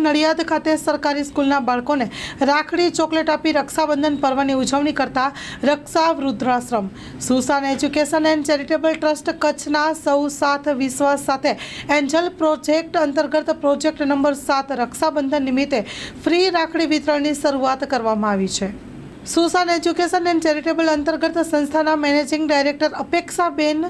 નડિયાદ ખાતે સરકારી સ્કૂલના બાળકોને રાખડી ચોકલેટ આપી રક્ષાબંધન પર્વની ઉજવણી કરતા Raksha Vriddhashram Susan education and charitable trust કચ્છના સૌ સાથ વિશ્વાસ સાથે એન્જલ પ્રોજેક્ટ અંતર્ગત પ્રોજેક્ટ નંબર સાત રક્ષાબંધન નિમિત્તે ફ્રી રાખડી વિતરણની શરૂઆત કરવામાં આવી છે. સુસાન એજ્યુકેશન એન્ડ ચેરિટેબલ અંતર્ગત સંસ્થાના મેનેજિંગ ડાયરેક્ટર અપેક્ષાબેન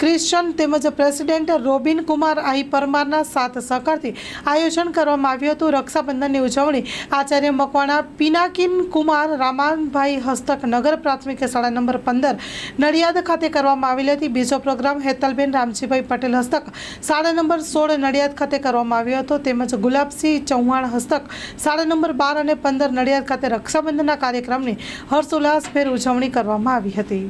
ક્રિશ્ચન તેમજ પ્રેસિડેન્ટ રોબિન કુમાર આઈ પરમારના સાથ સહકારથી આયોજન કરવામાં આવ્યું હતું. રક્ષાબંધનની ઉજવણી આચાર્ય મકવાણા પિનાકિન કુમાર રામાનભાઈ હસ્તક નગર પ્રાથમિક શાળા નંબર પંદર નડિયાદ ખાતે કરવામાં આવેલી હતી. બીજો પ્રોગ્રામ હેતલબેન રામજીભાઈ પટેલ હસ્તક શાળા નંબર સોળ નડિયાદ ખાતે કરવામાં આવ્યો હતો. તેમજ ગુલાબસિંહ ચૌહાણ હસ્તક શાળા નંબર બાર અને પંદર નડિયાદ ખાતે રક્ષાબંધનના કાર્યક્રમની હર્ષોલ્લાસભેર ઉજવણી કરવામાં આવી હતી.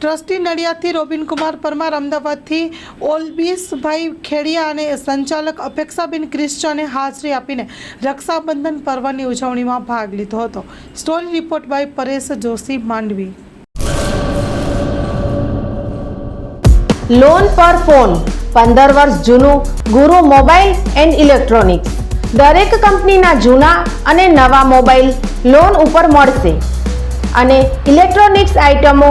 ટ્રસ્ટી નડિયાદથી રોબિન કુમાર પરમાર અમદાવાદથી ઓલબીસભાઈ ખેડિયા અને સંચાલક અપેક્ષાબેન ક્રિશ્ચને હાજરી આપીને રક્ષાબંધન પર્વની ઉજવણીમાં ભાગ લીધો હતો. Story report by Paresh Joshi, Mandvi. Loan પર ફોન પંદર વર્ષ જૂનું, ગુરુ મોબાઈલ એન્ડ ઇલેક્ટ્રોનિક્સ. દરેક કંપનીના જૂના અને નવા મોબાઈલ લોન ઉપર મળશે. અને ઇલેક્ટ્રોનિક્સ આઇટમો